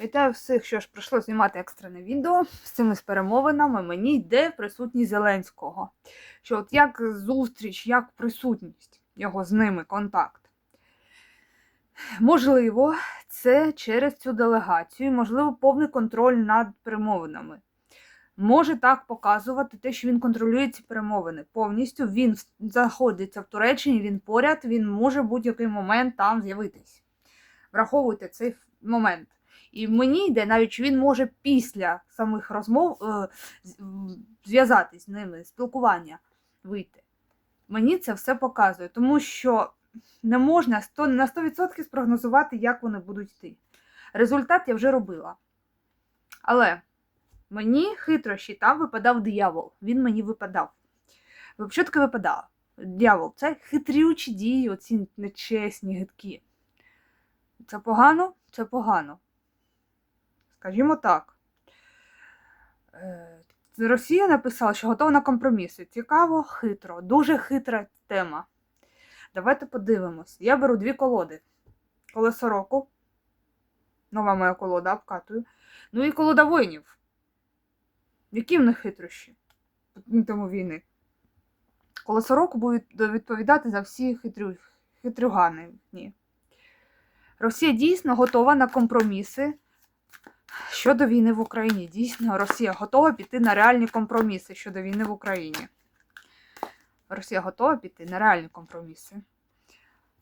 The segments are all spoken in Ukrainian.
Вітаю всіх, що ж прийшло знімати екстрене відео з цими перемовинами. Мені йде присутність Зеленського. Що от як зустріч, як присутність його з ними, контакт. Можливо, це через цю делегацію, можливо, повний контроль над перемовинами. Може так показувати те, що він контролює ці перемовини повністю. Він знаходиться в Туреччині, він поряд, він може будь-який момент там з'явитись. Враховуйте цей момент. І мені йде, навіть він може після самих розмов е, зв'язатись з ними, спілкування вийти. Мені це все показує, тому що не можна 100, на 100% спрогнозувати, як вони будуть йти. Результат я вже робила. Але мені хитрощі там випадав диявол. Він мені випадав. Що таке випадав? Дьявол це хитрючі дії, оці нечесні, гидкі. Це погано? Це погано. Скажімо так. Е, Росія написала, що готова на компроміси. Цікаво, хитро, дуже хитра тема. Давайте подивимось. Я беру дві колоди. Колесо року. Нова моя колода, обкатую. Ну і колода воїнів. Які в них хитрощі? Тому війни. Колесо року буде відповідати за всі хитрю... хитрюгани. Ні. Росія дійсно готова на компроміси щодо війни в Україні. Дійсно, Росія готова піти на реальні компроміси щодо війни в Україні. Росія готова піти на реальні компроміси.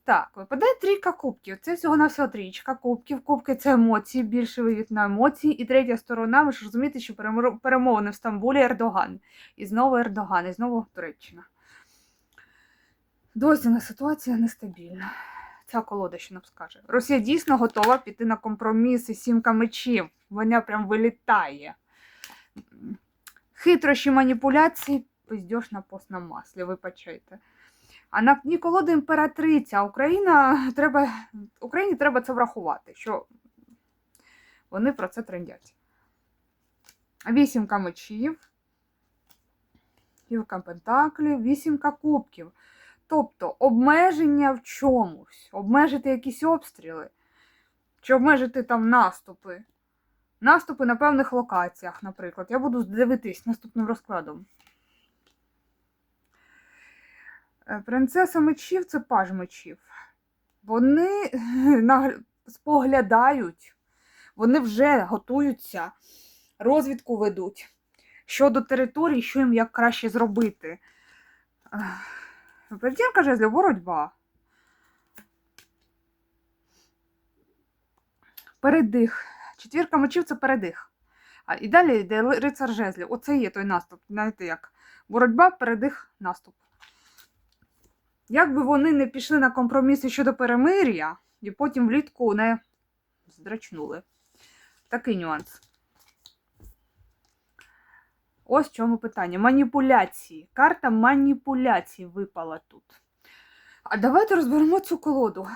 Так, випадає трійка кубків. Це всього на всього трійка кубків. Кубки це емоції, більше вивід на емоції. І третя сторона, ви ж розумієте, що перемовини в Стамбулі Ердоган. І знову Ердоган, і знову Туреччина. Досі ситуація нестабільна. Ця колода, що нам скаже. Росія дійсно готова піти на компроміси, сімка мечів. Вона прям вилітає. Хитрощі маніпуляції, пиздєш на постному маслі, вибачайте. А на дні колоди імператриця. Україна треба, Україні треба це врахувати, що вони про це трендять. Вісімка мечів, Вісімка пентаклів, вісімка кубків. Тобто обмеження в чомусь, обмежити якісь обстріли, чи обмежити там наступи. Наступи на певних локаціях, наприклад. Я буду дивитись наступним розкладом. Е, Принцеса мечів це паж мечів. Вони споглядають, вони вже готуються, розвідку ведуть щодо території, що їм як краще зробити. Поведінка жезлів боротьба. Передих. Четвірка мечів це передих. А і далі йде рицар жезлів. Оце є той наступ. Знаєте як? Боротьба, передих, наступ. Як би вони не пішли на компроміси щодо перемир'я, і потім влітку не здрачнули. Такий нюанс. Ось в чому питання. Маніпуляції. Карта маніпуляцій випала тут. А давайте розберемо цю колоду.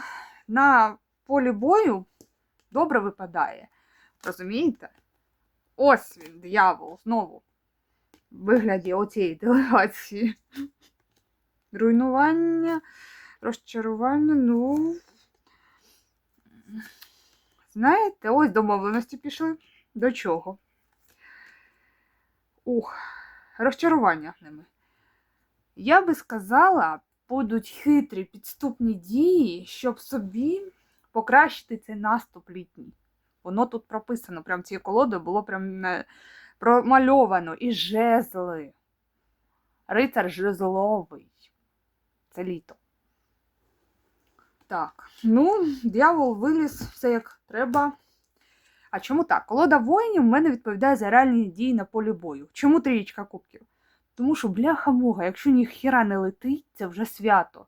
На полі бою добре випадає. Розумієте? Ось він, диявол, знову. В вигляді оцієї делегації. Руйнування, розчарування, ну. Знаєте, ось домовленості пішли. До чого? Ух, розчарування ними. Я би сказала, будуть хитрі підступні дії, щоб собі покращити цей наступ літній. Воно тут прописано, прям цією колодою було прям е, промальовано і жезли. Рицар жезловий. Це літо. Так, ну, дьявол виліз все як треба. А чому так? Колода воїнів в мене відповідає за реальні дії на полі бою. Чому трієчка кубків? Тому що бляха-муга, якщо ніхіра не летить, це вже свято.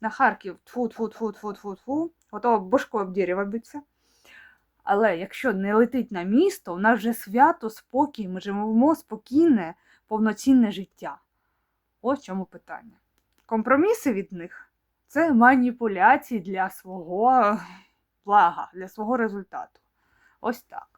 На Харків тфу тфу тфу тфу тфу тфу готово бошкою об дерево битися. Але якщо не летить на місто, у нас вже свято, спокій, ми живемо спокійне, повноцінне життя. Ось чому питання. Компроміси від них це маніпуляції для свого блага, для свого результату. Ось так.